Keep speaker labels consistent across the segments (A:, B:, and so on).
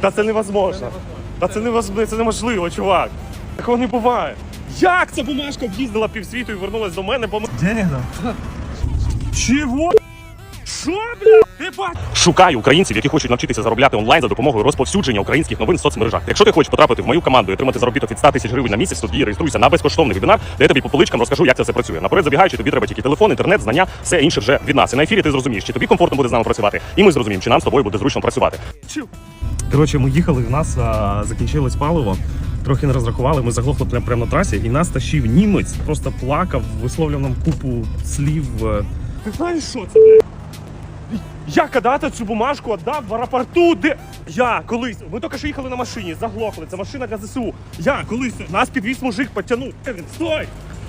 A: Та це невозможно. Та це невозможно, це неможливо, чувак. Такого не буває. Як ця бумажка об'їздила півсвіту і вернулась до мене, бо ми...
B: Денег?
A: Чого? Що, бля? Ти бач? Шукаю українців, які хочуть навчитися заробляти онлайн за допомогою розповсюдження українських новин в соцмережах. Якщо ти хочеш потрапити в мою команду і отримати заробіток від 100 тисяч гривень на місяць, тоді реєструйся на безкоштовний вебінар, де я тобі по поличкам розкажу, як це все працює. Наперед забігаючи, тобі треба тільки телефон, інтернет, знання, все інше вже від нас. І на ефірі ти зрозумієш, чи тобі комфортно буде з нами працювати, і ми зрозуміємо, чи нам з тобою буде зручно працювати. Коротше, ми їхали, в нас а, закінчилось паливо. Трохи не розрахували, ми заглохли прямо, прямо на трасі, і нас тащив німець, просто плакав, висловлював нам купу слів. е. Ти знаєш, що це? Я кадати цю бумажку віддав в аеропорту, де. Я колись. Ми тільки що їхали на машині, заглохли. Це машина для ЗСУ. Я колись нас підвіз мужик, потягнув. Кевін, стой!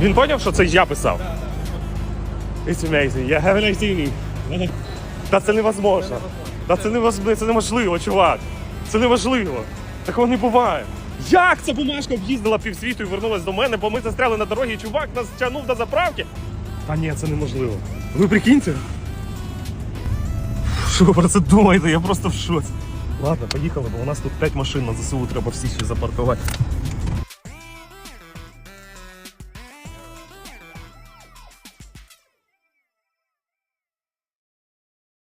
A: Він поняв, що це я писав? It's amazing. Yeah, have a nice evening. Та це невозможно. Та це невозможно, це неможливо, чувак. Це неможливо. Такого не буває. Як ця бумажка об'їздила півсвіту і вернулась до мене, бо ми застряли на дорогі, і чувак нас тягнув до заправки? Та ні, це неможливо. Ви прикиньте? Що ви про це думаєте? Я просто в шоці. Ладно, поїхали, бо у нас тут 5 машин на ЗСУ треба всі ще запаркувати.